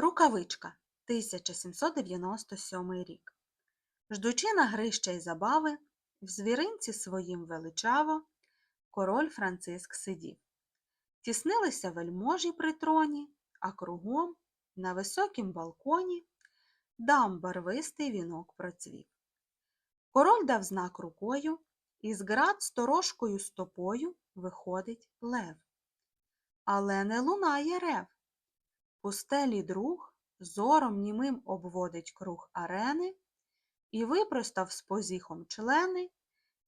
Рукавичка 1797 рік. Ждучи на гри ще й забави, в звіринці своїм величаво король Франциск сидів. Тіснилися вельможі при троні, а кругом, на високім балконі, дам барвистий вінок процвів. Король дав знак рукою, і з град сторожкою стопою виходить лев. Але не лунає рев. Пустелі друг зором німим обводить круг арени і випростав з позіхом члени,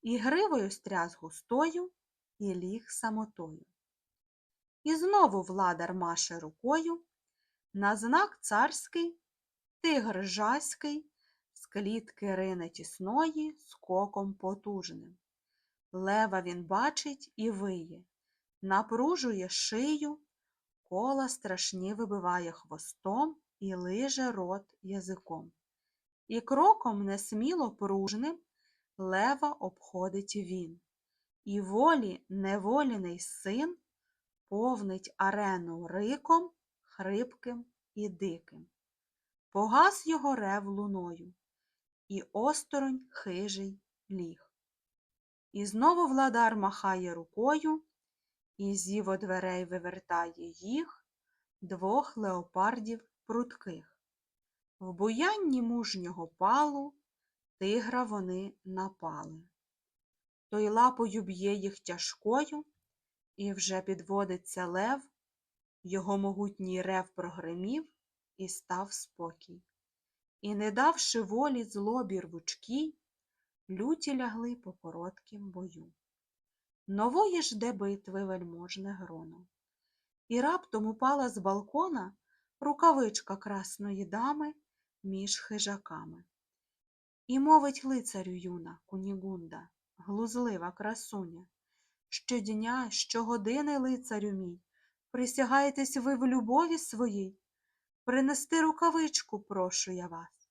і гривою стряс густою, і ліг самотою. І знову владар маше рукою, на знак царський, тигр жаський, з клітки рине тісної скоком потужним. Лева він бачить і виє, напружує шию, кола страшні вибиває хвостом і лиже рот язиком. І кроком несміло пружним лева обходить він, і волі неволіний син повнить арену риком, хрипким і диким. Погас його рев луною, і осторонь хижий ліг. І знову владар махає рукою, і зіво дверей вивертає їх двох леопардів прудких. В буянні мужнього палу тигра вони напали. Той лапою б'є їх тяжкою, і вже підводиться лев, його могутній рев прогримів, і став спокій. І, не давши волі злобі рвучкій, люті лягли по короткім бою. Нової жде битви вельможне гроно. І раптом упала з балкона рукавичка красної дами між хижаками. І мовить лицарю юна Кунігунда, глузлива красуня. Щодня, щогодини, лицарю мій, присягаєтесь ви в любові своїй, принести рукавичку, прошу я вас.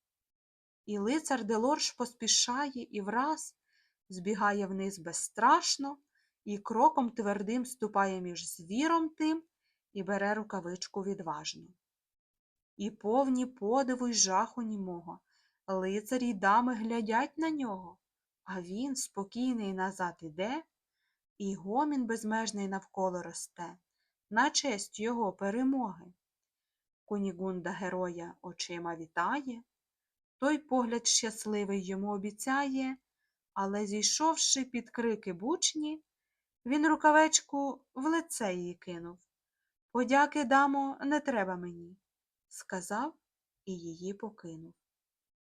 І лицар Делорж поспішає і враз збігає вниз безстрашно, і кроком твердим ступає між звіром тим і бере рукавичку відважно. І повні подиву й жаху німого, лицарі й дами глядять на нього, а він спокійний назад іде, і гомін безмежний навколо росте, на честь його перемоги. Кунігунда героя очима вітає, той погляд щасливий йому обіцяє, але, зійшовши під крики бучні, він рукавечку в лице її кинув. Подяки, дамо, не треба мені, сказав і її покинув.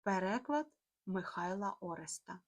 Переклад Михайла Ореста